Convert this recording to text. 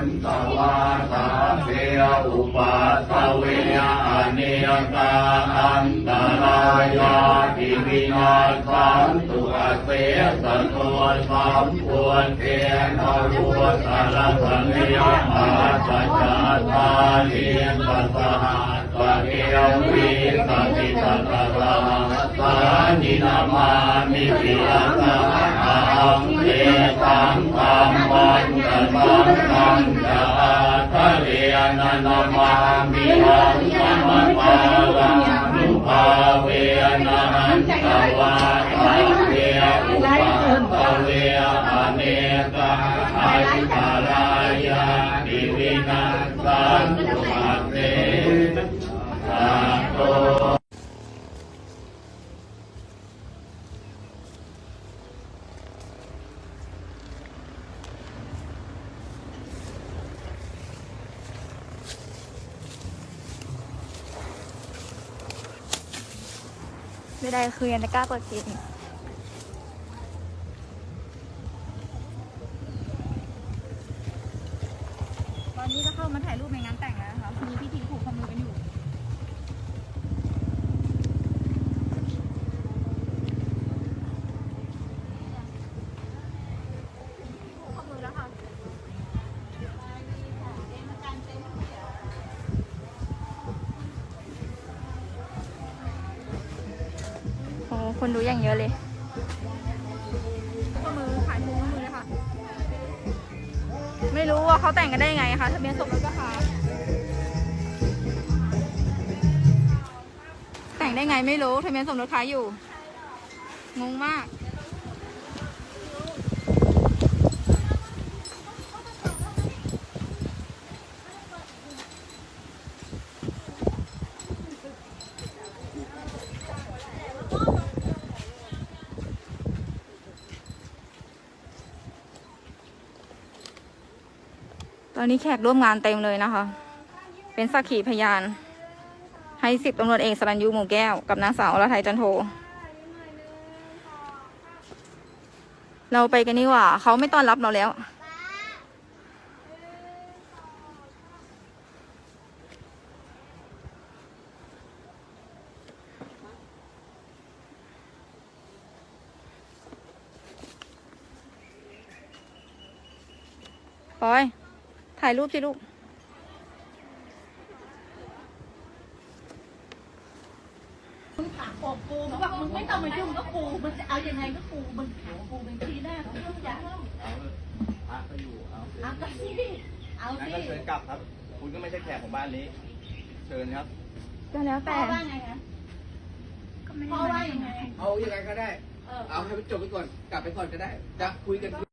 นตวาสาเสอุปัสเวอเนกาอันตรายาทิวินาสันตุอเสสตัวสัมปวนเทนรุสารสังยมาสัจจาตาเลียนตัสหะปะเกวิสติสัตตะสานินามามิปิยสาหังเอตังธัมมังกัสสังฆังจาทะเลียนานมามิหังสัมมาปาลังนุภาเวนะหันตวาสาเวอุปตตเวอเนกาอายุตารายาดิวินาสันตุ ไม่ได้คือยังจะกล้าเปิดเกมตอนนี้จะเข้ามาถ่ายรูปในงานแต่งแล้วนะคะมีพิธีผูก คนดูอย่างเยอะเลยข้อมือขายมุงข้อมือเลยค่ะ ไม่รู้ว่าเขาแต่งกันได้ยังไงคะทะเบียนสมรสก็ค่ะ แต่งได้ไงไม่รู้ทะเบียนสมรสค้าอยู่ งงมาก ตอนนี้แขกร่วมงานเต็มเลยนะคะ เป็นสักขีพยาน ให้สิบตำรวจเอกสรัญยูหมู่แก้ว กับนางสาวอรไทยจันโท เราไปกันนี่ว่า เขาไม่ต้อนรับเราแล้ว ปอย ถ่ายรูปสิลูก มึงถามบอกกูมึงบอกมึงไม่ต้องมายุ่งกับกูมึงจะเอายังไงกับกูมึงถามกูเป็นทีแรกมึงต้องอยากเอาเลยพระก็อยู่เอาเเอาก็สิเอางั้นสิก็เชิญกลับครับ คุณก็ไม่ใช่แขกของบ้านนี้ เชิญครับ ก็แล้วพ่แต่อว่าไงคะพ่อว่ายังไง เอายังไงก็ได้ เออ เอาให้มันจบไปก่อน กลับไปก่อนก็ได้ จะคุยกัน